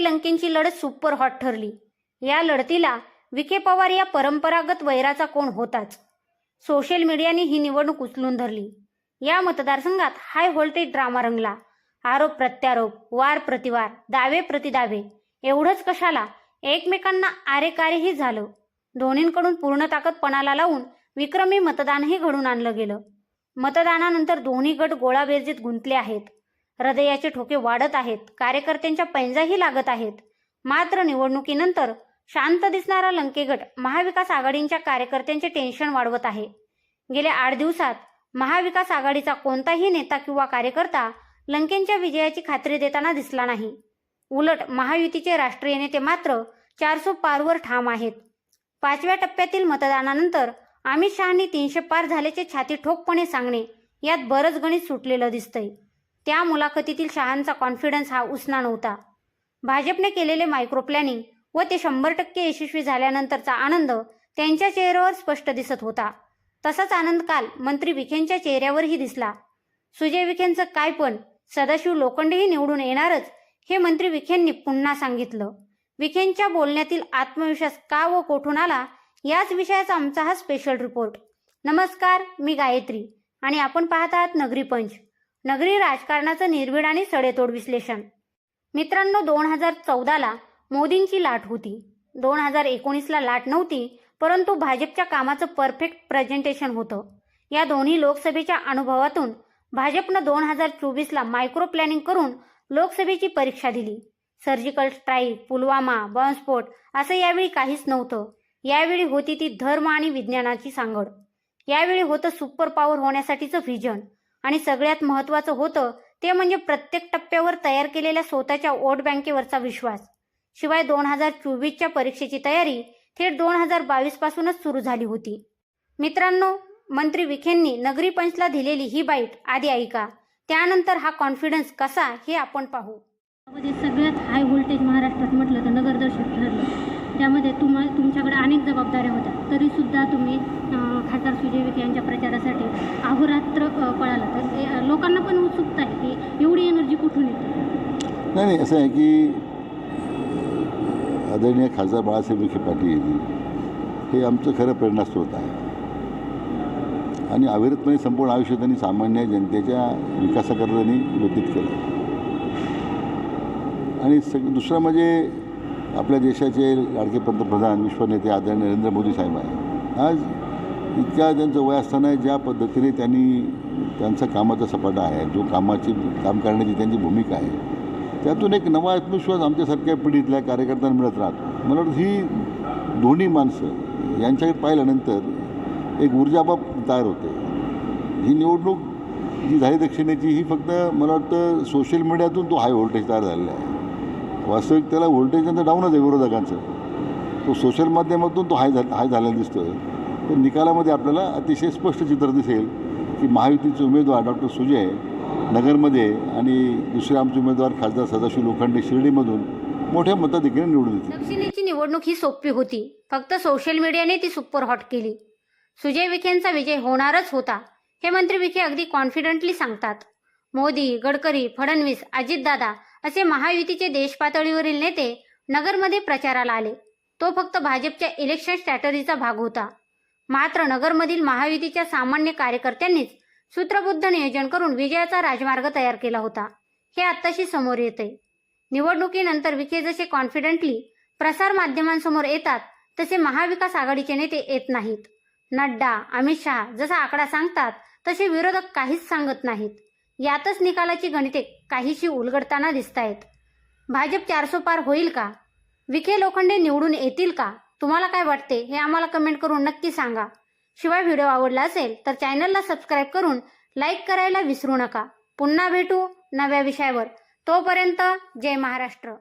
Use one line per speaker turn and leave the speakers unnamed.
लढत super hot ठरली. या लढतीला विखे पवार या परंपरागत वैराचा कोण होताच? सोशल मीडियाने ही निवडणूक उचलून धरली. या मतदारसंघात हाय व्होल्टेज ड्रामा रंगला. आरोप प्रत्यारोप वार प्रतिवार दावे प्रतिदावे एवढंच कशाला? एकमेकांना आरेकारेही झालं. दोन्हींकडून पूर्ण ताकद पणाला लावून विक्रमी मतदानही घडून आणलं गेलं. मतदानानंतर दोन्ही गट गोळाबेरजीत गुंतले आहेत. हृदयाचे ठोके वाढत आहेत कार्यकर्त्यांच्या पैंजाही लागत आहेत. मात्र निवडणुकीनंतर शांत दिसणारा लंके गट महाविकास आघाडींच्या कार्यकर्त्यांचे टेन्शन वाढवत आहे. गेल्या आठ दिवसात महाविकास आघाडीचा कोणताही नेता किंवा कार्यकर्ता लंकेंच्या विजयाची खात्री देताना दिसला नाही. उलट महायुतीचे राष्ट्रीय नेते मात्र चारसो पारवर ठाम आहेत. पाचव्या टप्प्यातील मतदानानंतर अमित शहानी तीनशे पार झाल्याचे छाती ठोकपणे सांगणे यात बरंच गणित सुटलेलं दिसतंय. त्या मुलाखतीतील शहांचा कॉन्फिडन्स हा उसना नव्हता. भाजपने केलेले मायक्रो प्लॅनिंग व ते शंभर टक्के यशस्वी झाल्यानंतरचा आनंद त्यांच्या चेहऱ्यावर स्पष्ट दिसत होता. तसाच आनंद काल मंत्री विखेंच्या चेहऱ्यावरही दिसला. सुजय विखेंचं काय पण सदाशिव लोखंडेही निवडून येणारच हे मंत्री विखेंनी पुन्हा सांगितलं. विखेंच्या बोलण्यातील आत्मविश्वास का व कोठून आला याच विषयाचा आमचा हा स्पेशल रिपोर्ट नमस्कार मी गायत्री आणि आपण पाहत आहात नगरी पंच. नगरी राजकारणाचं निर्भीड आणि सडेतोड विश्लेषण. मित्रांनो दोन हजार चौदाला मोदींची लाट होती. दोन हजार एकोणीसला लाट नव्हती परंतु भाजपच्या कामाचं परफेक्ट प्रेझेंटेशन होतं. या दोन्ही लोकसभेच्या अनुभवातून भाजपनं दोन हजार चोवीसला मायक्रो प्लॅनिंग करून लोकसभेची परीक्षा दिली. सर्जिकल स्ट्राईक पुलवामा बॉम्बस्फोट असं यावेळी काहीच नव्हतं. यावेळी होती ती धर्म आणि विज्ञानाची सांगड. यावेळी होतं सुपर पॉवर होण्यासाठीचं व्हिजन. आणि सगळ्यात महत्त्वाचं होतं ते म्हणजे प्रत्येक टप्प्यावर तयार केलेल्या स्वतःच्या वोट बँकेवरचा विश्वास. शिवाय दोन हजार चोवीसच्या परीक्षेची तयारी थेट दोन हजार बावीस पासूनच सुरू झाली होती. मित्रांनो मंत्री विखेंनी नगरी पंचला दिलेली ही बाईट आधी ऐका. त्यानंतर हा कॉन्फिडन्स कसा हे आपण पाहू.
सगळ्यात हाय व्होल्टेज महाराष्ट्रात म्हटलं तर नगरदर्शक ठरलं. त्यामध्ये तुम तुमच्याकडे अनेक जबाबदाऱ्या होत्या. तरीसुद्धा तुम्ही खासदार सुजय विखे यांच्या प्रचारासाठी अहोरात्र पळाला तर ते, लोकांना पण उत्सुकता आहे की एवढी एनर्जी कुठून येते?
नाही नाही असं आहे की आदरणीय खासदार बाळासाहेब विखे पाटील हे आमचं खरं प्रेरणास्रोत आहे. आणि अविरतपणे संपूर्ण आयुष्य त्यांनी सामान्य जनतेच्या विकासाकरता त्यांनी व्यतीत केलं. आणि सग दुसरं म्हणजे आपल्या देशाचे लाडके पंतप्रधान विश्वनेते आदरणीय नरेंद्र मोदी साहेब आहे आज इतक्या त्यांचं वय असताना ज्या पद्धतीने त्यांनी त्यांचा कामाचा सपाटा आहे जो कामाची काम करण्याची त्यांची भूमिका आहे त्यातून एक नवा आत्मविश्वास आमच्यासारख्या पिढीतल्या कार्यकर्त्यांना मिळत राहतो. मला वाटतं ही दोन्ही माणसं यांच्याकडे पाहिल्यानंतर एक ऊर्जाबाब तयार होते. ही निवडणूक जी झाली दक्षिणेची ही फक्त मला वाटतं सोशल मीडियातून तो हाय व्होल्टेज तयार झालेला आहे. वास्तविक त्याला व्होल्टेज त्यांचं डाऊनच आहे विरोधकांचं. तो सोशल माध्यमातून तो हाय झा हाय झालेला दिसतोय. तर निकालामध्ये आपल्याला अतिशय स्पष्ट चित्र दिसेल की महायुतीचे उमेदवार डॉक्टर सुजय नगरमध्ये आणि दुसरे आमचे उमेदवार खासदार सदाशिव लोखंडे शिर्डीमधून मोठ्या मताधिक्याने निवडून येतील.
शिवसेनेची निवडणूक ही सोपी होती. फक्त सोशल मीडियाने ती सुपर हॉट केली. सुजय विखेंचा विजय होणारच होता. हे मंत्री विखे अगदी कॉन्फिडंटली सांगतात. मोदी गडकरी फडणवीस अजितदादा असे महायुतीचे देशपातळीवरील नेते नगरमध्ये प्रचाराला आले. तो फक्त भाजपच्या इलेक्शन स्ट्रॅटजीचा भाग होता. मात्र नगरमधील महायुतीच्या सामान्य कार्यकर्त्यांनीच सूत्रबुद्ध नियोजन करून विजयाचा राजमार्ग तयार केला होता. हे आत्ताशी समोर येते निवडणुकीनंतर विखे जसे कॉन्फिडंटली प्रसार माध्यमांसमोर येतात तसे महाविकास आघाडीचे नेते येत नाहीत. नड्डा अमित शहा जसा आकडा सांगतात तसे विरोधक काहीच सांगत नाहीत. यातच निकालाची गणिते काहीशी उलगडताना दिसत आहेत भाजप चारसो पार होईल का? विखे लोखंडे निवडून येतील का? तुम्हाला काय वाटते? हे आम्हाला कमेंट करून नक्की सांगा. शिवाय व्हिडिओ आवडला असेल तर चॅनलला सबस्क्राईब करून लाईक करायला विसरू नका. पुन्हा भेटू नव्या विषयावर. तोपर्यंत जय महाराष्ट्र.